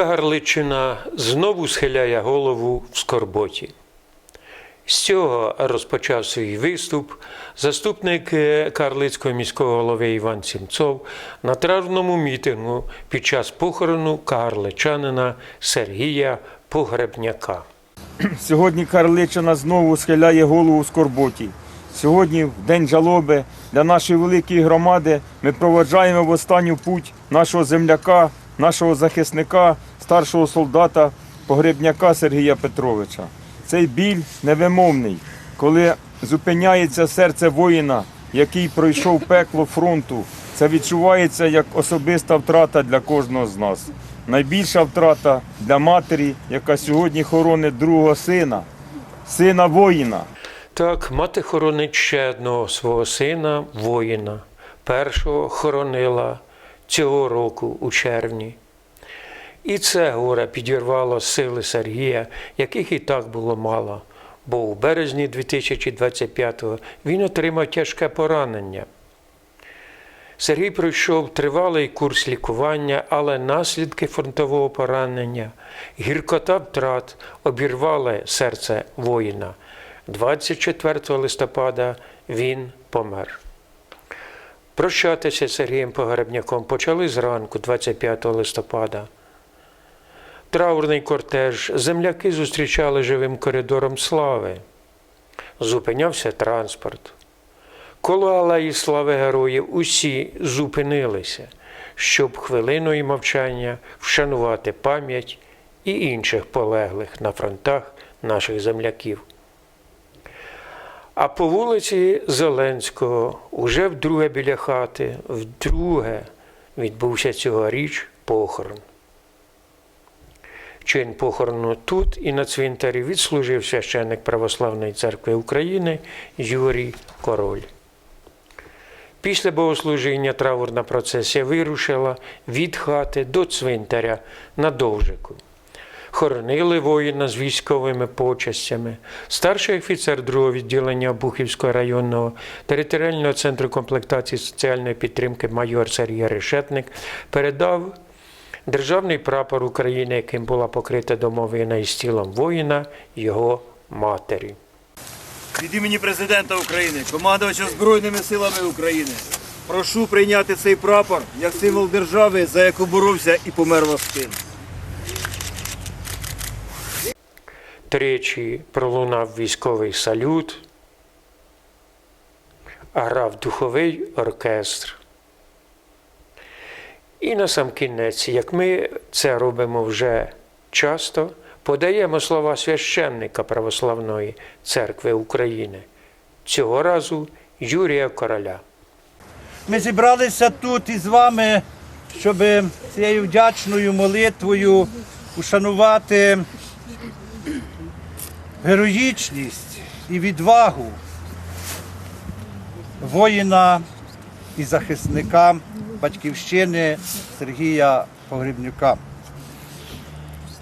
Кагарличина знову схиляє голову в скорботі. З цього розпочав свій виступ заступник е, Карлицького міського голови Іван Сімцов на травному мітингу під час похорону кагарличанина Сергія Погребняка. Сьогодні Карличина знову схиляє голову в скорботі. Сьогодні, в день жалоби, для нашої великої громади ми проведжаємо в останню путь нашого земляка, нашого захисника, старшого солдата, погребняка Сергія Петровича. Цей біль невимовний, коли зупиняється серце воїна, який пройшов пекло фронту. Це відчувається як особиста втрата для кожного з нас. Найбільша втрата для матері, яка сьогодні хоронить другого сина, сина воїна. Так, мати хоронить ще одного свого сина, воїна. Першого хоронила цього року у червні. І це горе підірвало сили Сергія, яких і так було мало, бо у березні 2025-го він отримав тяжке поранення. Сергій пройшов тривалий курс лікування, але наслідки фронтового поранення, гіркота втрат обірвали серце воїна. 24 листопада він помер. Прощатися з Сергієм Погребняком почали зранку, 25 листопада. Траурний кортеж земляки зустрічали живим коридором слави. Зупинявся транспорт. Коло алеї слави героїв усі зупинилися, щоб хвилиною мовчання вшанувати пам'ять і інших полеглих на фронтах наших земляків. А по вулиці Зеленського, уже вдруге біля хати, вдруге відбувся цьогоріч похорон. Чин похорону тут і на цвинтарі відслужив священник Православної церкви України Юрій Король. Після богослужіння траурна процесія вирушила від хати до цвинтаря на Довжику. Хоронили воїна з військовими почастями. Старший офіцер другого відділення Обухівського районного територіального центру комплектації соціальної підтримки майор Сергій Решетник передав державний прапор України, яким була покрита домовина із тілом воїна, його матері. Від імені президента України, командувача Збройними силами України, прошу прийняти цей прапор як символ держави, за яку боровся і помер ваш Тричі пролунав військовий салют, грав духовий оркестр. І на сам кінець, як ми це робимо вже часто, подаємо слова священника Православної церкви України, цього разу Юрія Короля. Ми зібралися тут із вами, щоб цією вдячною молитвою ушанувати героїчність і відвагу воїна і захисника батьківщини Сергія Погребнюка.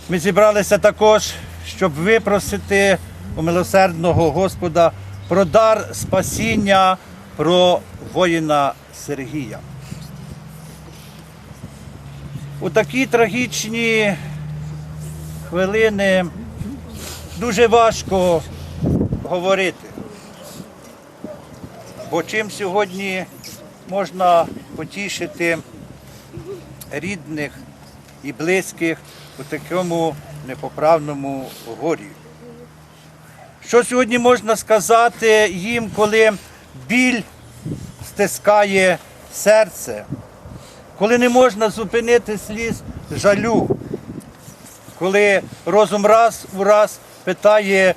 Ми зібралися також, щоб випросити у милосердного Господа про дар спасіння про воїна Сергія. У такі трагічні хвилини дуже важко говорити. Бо чим сьогодні можна потішити рідних і близьких у такому непоправному горі? Що сьогодні можна сказати їм, коли біль стискає серце, коли не можна зупинити сліз жалю, коли розум раз у раз питає,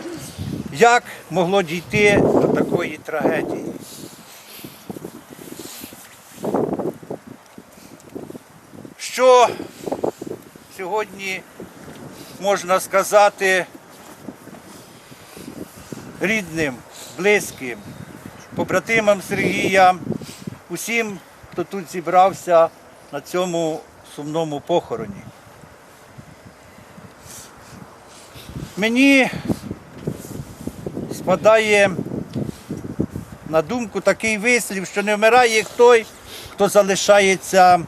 як могло дійти до такої трагедії. Що сьогодні можна сказати рідним, близьким, побратимам Сергія, усім, хто тут зібрався на цьому сумному похороні. Мені спадає на думку такий вислів, що не вмирає той, хто залишається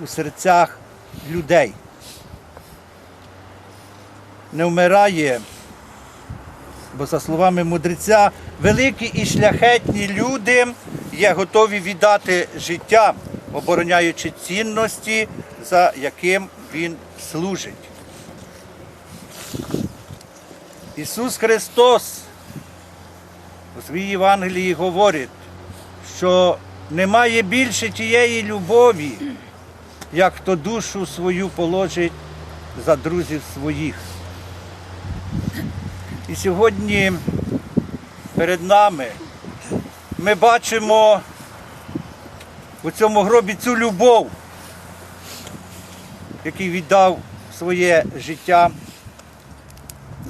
у серцях людей. не вмирає. Бо, за словами мудреця, великі і шляхетні люди є готові віддати життя, обороняючи цінності, за яким він служить. Ісус Христос у своїй Євангелії говорить, що немає більше тієї любові, як хто душу свою положить за друзів своїх. І сьогодні перед нами ми бачимо у цьому гробі цю любов, який віддав своє життя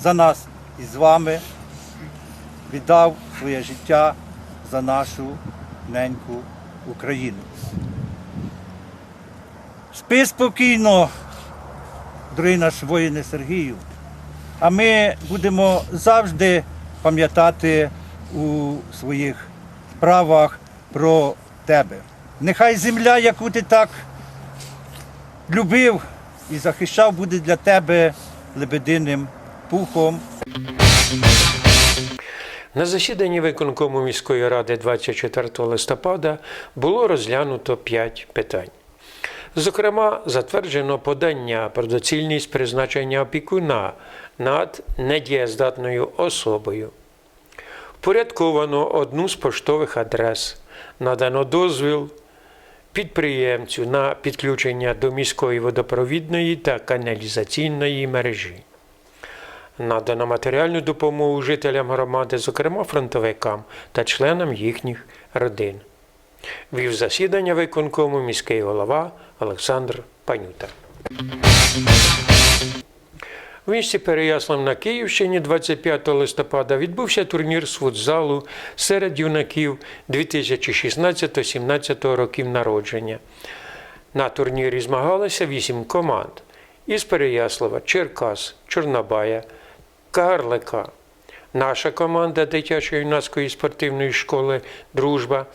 за нас і з вами, віддав своє життя за нашу неньку Україну. Спи спокійно, дорогі наш воїне Сергію. А ми будемо завжди пам'ятати у своїх справах про тебе. Нехай земля, яку ти так любив і захищав, буде для тебе лебединим пухом. На засіданні виконкому міської ради 24 листопада було розглянуто 5 питань. Зокрема, затверджено подання про доцільність призначення опікуна над недієздатною особою. Впорядковано одну з поштових адрес, надано дозвіл підприємцю на підключення до міської водопровідної та каналізаційної мережі. Надано матеріальну допомогу жителям громади, зокрема фронтовикам та членам їхніх родин. Вів засідання виконкому міський голова Олександр Панюта. В місті Переяслав на Київщині 25 листопада відбувся турнір з футзалу серед юнаків 2016-17 років народження. На турнірі змагалися вісім команд із Переяслава, Черкас, Чорнобая, Карлика. Наша команда дитячої юнацької спортивної школи Дружба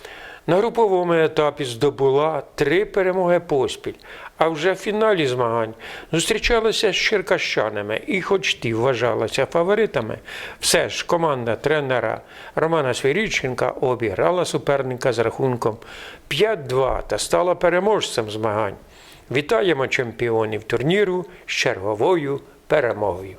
на груповому етапі здобула три перемоги поспіль, а вже в фіналі змагань зустрічалися з черкащанами і, хоч ті вважалися фаворитами, все ж команда тренера Романа Свирідченка обіграла суперника з рахунком 5-2 та стала переможцем змагань. Вітаємо чемпіонів турніру з черговою перемогою.